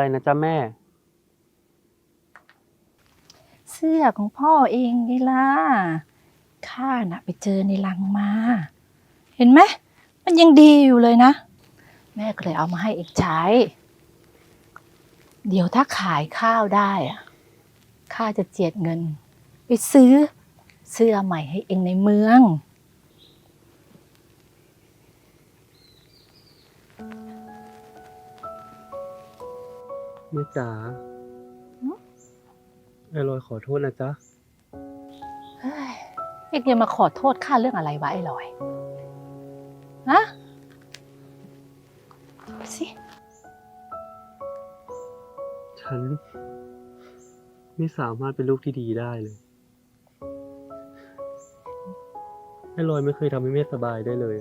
อะไรนะจ๊ะแม่ เสื้อของพ่อเองไงล่ะ ข้าน่ะไปเจอในลังมา เห็นไหม มันยังดีอยู่เลยนะ แม่ก็เลยเอามาให้เองใช้ เดี๋ยวถ้าขายข้าวได้อะข้าจะเจียดเงิน ไปซื้อเสื้อใหม่ให้เองในเมือง แม่จ๋าหึ ไอ้ลอยขอโทษนะจ๊ะ เฮ้ยเองจะมาขอโทษข้าเรื่องอะไรวะไอ้ลอยฮะดูสิฉัน ไม่สามารถเป็นลูกที่ดีได้เลย ไอ้ลอยไม่เคยทำให้แม่สบายได้เลย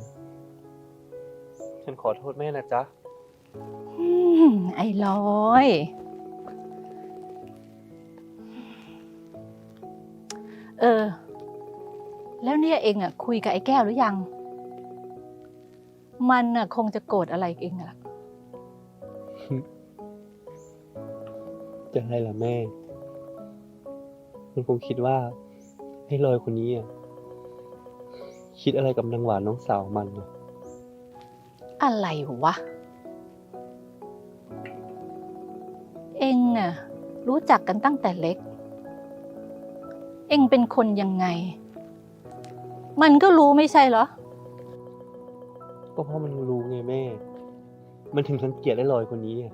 ฉันขอโทษแม่นะจ๊ะ อืม ไอ้ลอย เออ แล้วเนี่ยเองอะ คุยกับไอ้แก้วหรือยัง มันอะ คงจะโกรธอะไรเองอะ จะอะไรล่ะแม่ มันคงคิดว่าให้ลอยคนนี้อะ คิดอะไรกับนางหวานน้องสาวมันน่ะอะไรวะ องน่ะรู้จักกันตั้งแต่เล็ก เองเป็นคนยังไง มันก็รู้ไม่ใช่เหรอ ก็เพราะมันรู้ไงแม่ มันถึงรังเกียจไอ้ลอยคนนี้อะ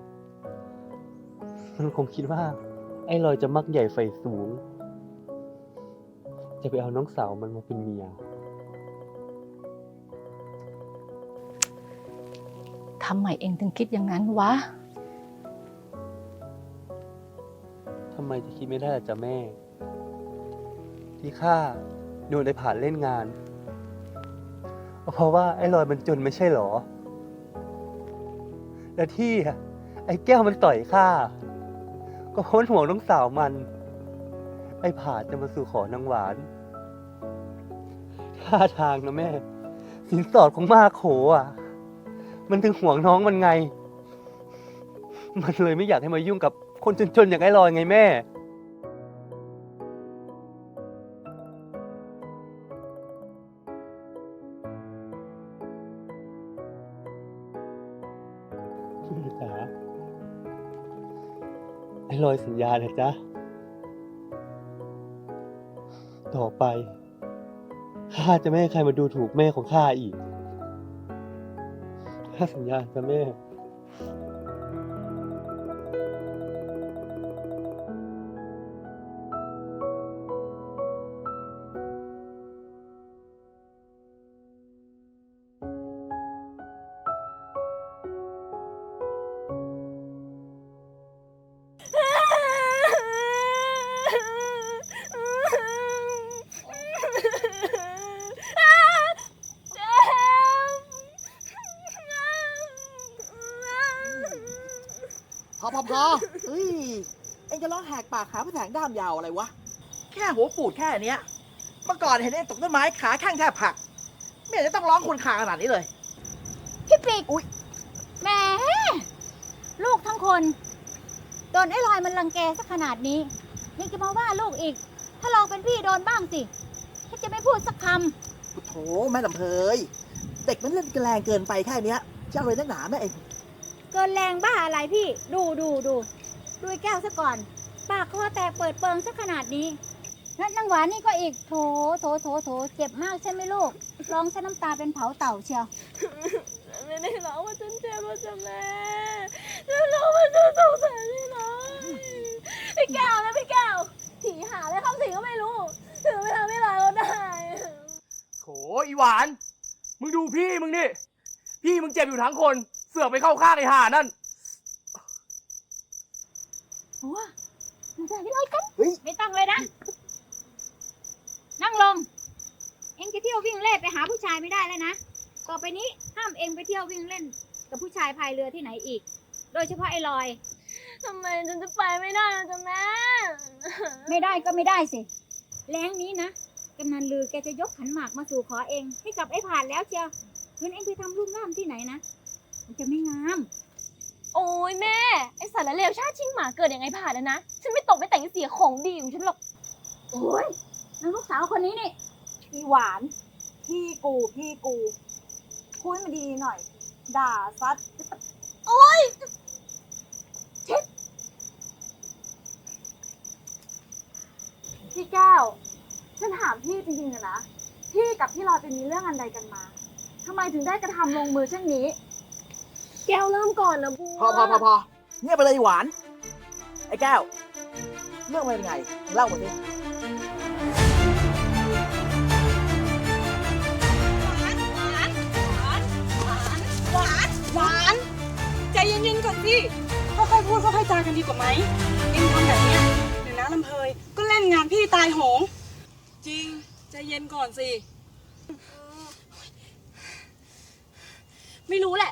มันคงคิดว่า ไอ้ลอยจะมักใหญ่ไฟสูง จะไปเอาน้องสาวมันมาเป็นเมียทำไมเองถึงคิดอย่างนั้นวะำไมจะคิดไม่ได้ล่ะจ๊ะแม่ ที่ข้าโดนไอ้ผ่านเล่นงาน เพราะว่าไอ้ลอยมันจนไม่ใช่หรอ และที่ไอ้แก้วมันต่อยข้าก็เพราะมันห่วงน้องสาวมัน ไอ้ผาดจะมาสู่ขอนางหวานท่าทางนะแม่ สินสอดของมาโขอะ มันถึงห่วงน้องมันไง มันเลยไม่อยากให้มายุ่งกับ คนจนๆอย่างไอ้ลอยไงแม่ จ๋าไอ้ลอยสัญญาเนะจ๊ะต่อไปข้าจะไม่ให้ใครมาดูถูกแม่ของข้าอีกข้าสัญญาจ้ะแม่ หกปากขาพระแถงด้ามยาวอะไรวะ แค่หัวปูดแค่เนี้ย เมื่อก่อนเห็นเอ็งตกต้นไม้ขาแข้งแทบหัก ไม่เห็นจะต้องร้องคนขาขนาดนี้เลย พี่ปิ๊กอุ๊ย แหมลูกทั้งคนโดนไอ้ลอยมันรังแกสักขนาดนี้ ยังจะมาว่าลูกอีก ถ้าลองเป็นพี่โดนบ้างสิถ้าจะไม่พูดสักคโถแม่ลำเพยเด็กมันเล่นแรงเกินไปแค่เนี้ยจะเอาเลยนักหนาแม่เอ็งำเกินแรงบ้าอะไรพี่ ดูดูดูดูไอ้แก้วซะก่อน ปากคอแตกเปิดเปิงสักขนาดนี้แล้วนางหวานนี่ก็อีกโถโถโถโถเจ็บมากใช่ไหมลูกร้องซะน้ำตาเป็นเผาเต่าเชียวไม่ได้ร้องว่าฉันเจ็บว่าจะแม่ฉันร้องว่าฉันสงสารพี่น้อยพี่แก้วนะพี่แก้วผีหาอะไรเข้าสิงก็ไม่รู้ถึงไม่ทำให้เราได้โถอีหวาน มึงดูพี่มึงนี่พี่มึงเจ็บอยู่ทั้งคน เสือกไปเข้าข้างไอ้ห่านั่นหัว มันจะไม่ลอยกันเฮ้ย ไม่ต้องเลยนะ นั่งลง เอ็งจะเที่ยววิ่งเล่นไปหาผู้ชายไม่ได้แล้วนะ ต่อไปนี้ห้ามเอ็งไปเที่ยววิ่งเล่น กับผู้ชายพายเรือที่ไหนอีก โดยเฉพาะไอ้ลอย ทำไมฉันจะไปไม่ได้ล่ะจ๊ะแม่ ไม่ได้ก็ไม่ได้สิ แรงนี้นะกำนันลือแกจะยกขันหมากมาสู่ขอเอง ให้กับไอ้ผ่านแล้วเชียวเงินเอ็งไปทำรุ่มร่ามที่ไหนนะ มันจะไม่งาม โอ้ยแม่ ไอสารเลวชาติชิงหมาเกิดยังไงผ่านแล้วนะ ฉันไม่ตกไม่แต่งเสียของดีของฉันหรอก โอ้ยนางลูกสาวคนนี้นี่พี่หวาน พี่กูพี่กูพูดมาดีหน่อย ด่าซัด โอ้ยชิดพี่แก้ว ฉันถามพี่จริงๆนะนะ พี่กับพี่ลอยเป็นมีเรื่องอะไรกันมาทำไมถึงได้กระทำลงมือเช่นนี้ แก้วเริ่มก่อนนะบูพอพอพอพอเงียบไปเลยหวาน ไอ้แก้ว เรื่องมันเป็นไง เล่ามาสิหวานหวานใจเย็นๆก่อนสิค่อยๆพูดค่อยๆจากันดีกว่าไหมเองทำแบบนี้เดี๋ยวนะลำเพยก็เล่นงานพี่ตายโหง จริง ใจเย็นก่อนสิ ไม่รู้แหละ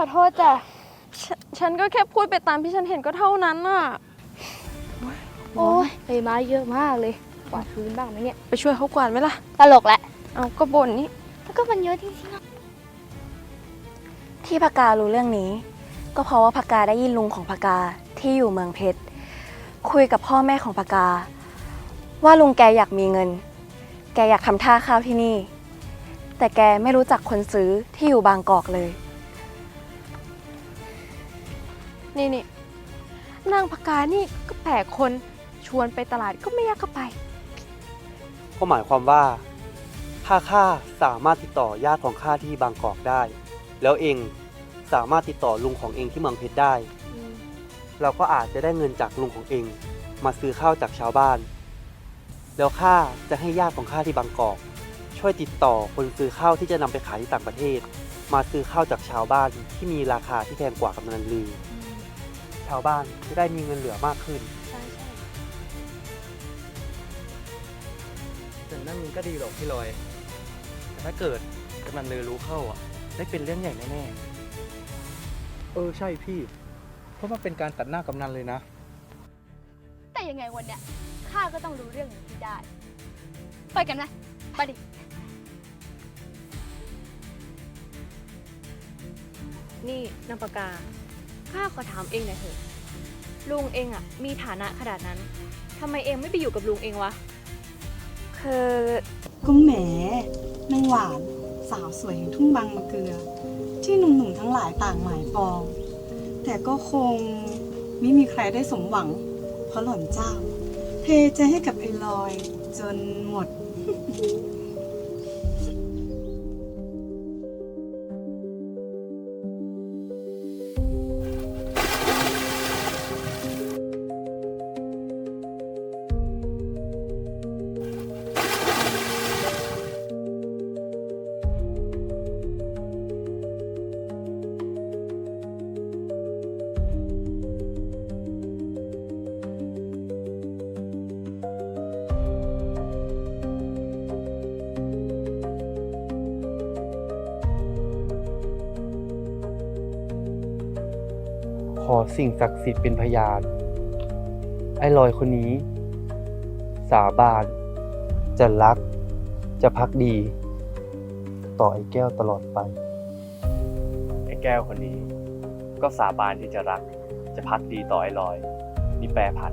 อโทษจ้ะฉนฉันก็แค่พูดไปตามที่ฉันเห็นก็เท่านั้นน่ะ โอ้ยใบไม้เยอะมากเลยกวาดพื้นบ้างไหมเนี่ย ไปช่วยเขากวาดไหมล่ะ ตลกแหละเอาก็บ่นนี่ แล้วก็มันเยอะจริงๆที่พการู้เรื่องนี้ ก็เพราะว่าพกาได้ยินลุงของพกาที่อยู่เมืองเพชรคุยกับพ่อแม่ของพกา ว่าลุงแกอยากมีเงิน แกอยากทำท่าข้าวที่นี่ แต่แกไม่รู้จักคนซื้อที่อยู่บางกอกเลย นี่นี่นางพกานี่ก็แปลกคนชวนไปตลาดก็ไม่อยากก็ไป ก็หมายความว่า ถ้าข้าสามารถติดต่อญาติของข้าที่บางกอกได้ แล้วเองสามารถติดต่อลุงของเองที่เมืองเพชรได้ เราก็อาจจะได้เงินจากลุงของเอง มาซื้อข้าวจากชาวบ้าน แล้วข้าจะให้ญาติของข้าที่บางกอก ช่วยติดต่อคนซื้อข้าวที่จะนำไปขายที่ต่างประเทศ มาซื้อข้าวจากชาวบ้านที่มีราคาที่แพงกว่ากำนันลืออ ชาวบ้านจะได้มีเงินเหลือมากขึ้นแต่นั่นมันก็ดีหรอกพี่ลอย แต่ถ้าเกิดกำนันเลยรู้เข้าอะ ได้เป็นเรื่องใหญ่แน่เออใช่พี่ เพราะมันเป็นการตัดหน้ากำนันเลยนะ แต่ยังไงวันเนี้ยข้าก็ต้องรู้เรื่องนี้ได้ ไปกันไหมไปดิ นี่นางปากกา ข้าขอถามเองหน่อยเถอะ ลุงเองอะมีฐานะขนาดนั้นทำไมเองไม่ไปอยู่กับลุงเองวะ คือก็แหมนางหวานสาวสวยแห่งทุ่งบางมะเกลือ ที่หนุ่มๆทั้งหลายต่างหมายปอง แต่ก็คงไม่มีใครได้สมหวัง เพราะหล่อนเจ้า เทใจให้กับไอ้ลอยจนหมด อสิ่งศักดิ์สิทธิ์เป็นพยาน ไอ้ลอยคนนี้ สาบาน จะรัก จะพักดี ต่อไอ้แก้วตลอดไป ไอ้แก้วคนนี้ ก็สาบานที่จะรัก จะพักดีต่อไอ้ลอย นี่แปรผัน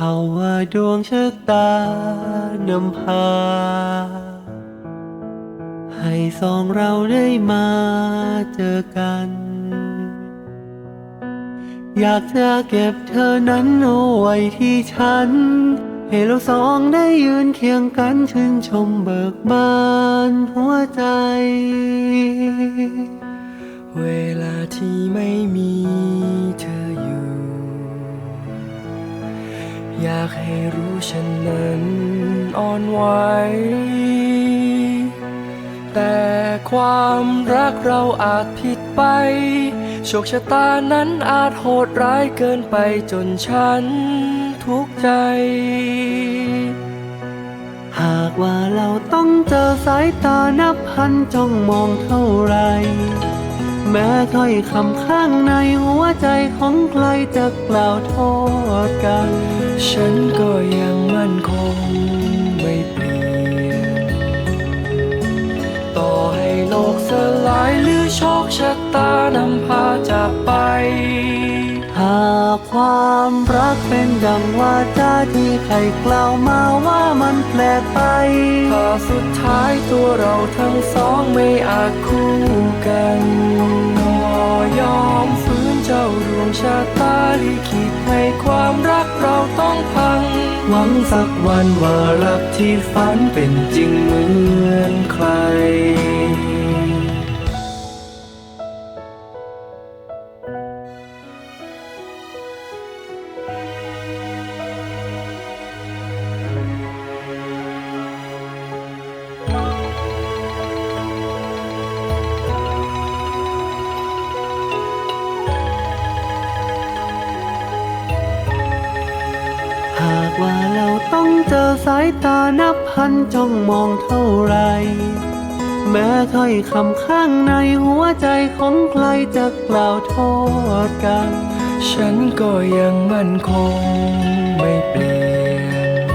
เขาว่าดวงชะตานำพา ให้สองเราได้มาเจอกัน อยากจะเก็บเธอนั้นเอาไว้ที่ฉัน ให้เราสองได้ยืนเคียงกันชื่นชมเบิกบานหัวใจ เวลาที่ไม่มีเธอ อยากให้รู้ฉันนั้นอ่อนไหว แต่ความรักเราอาจผิดไป โชคชะตานั้นอาจโหดร้ายเกินไปจนฉันทุกข์ใจ หากว่าเราต้องเจอสายตานับพันจ้องมองเท่าไร แม้ถ้อยคำข้างในหัวใจของใครจะกล่าวโทษกัน ฉันก็ยังมั่นคงไม่เปลี่ยน ต่อให้โลกสลายหรือโชคชะตานำพาจากไป หากความรักเป็นดังว่าจาที่ใครกล่าวมาว่ามันแปลกไปถ้าสุดท้ายตัวเราทั้งสองไม่อาจคู่กัน สักวันว่ารักที่ฝันเป็นจริงเหมือนใครายตานับพันจ้องมองเท่าไร แม้ถ้อยคำข้างในหัวใจของใครจะกล่าวโทษกัน ฉันก็ยังมั่นคงไม่เปลี่ยน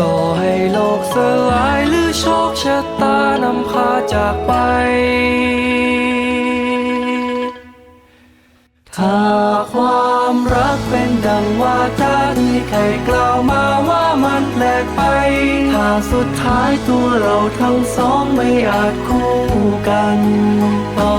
ต่อให้โลกสลายหรือโชคชะตานำพาจากไป ดังว่าจาที่ใครกล่าวมาว่ามันแปลกไป ถ้าสุดท้ายตัวเราทั้งสองไม่อาจคู่กันต่อ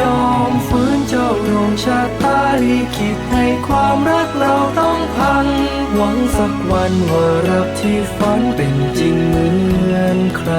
ยอมฟื้นเจ้าดวงชะตาลีขิตให้ความรักเราต้องพัง หวังสักวันว่ารักที่ฝันเป็นจริงเหมือนใคร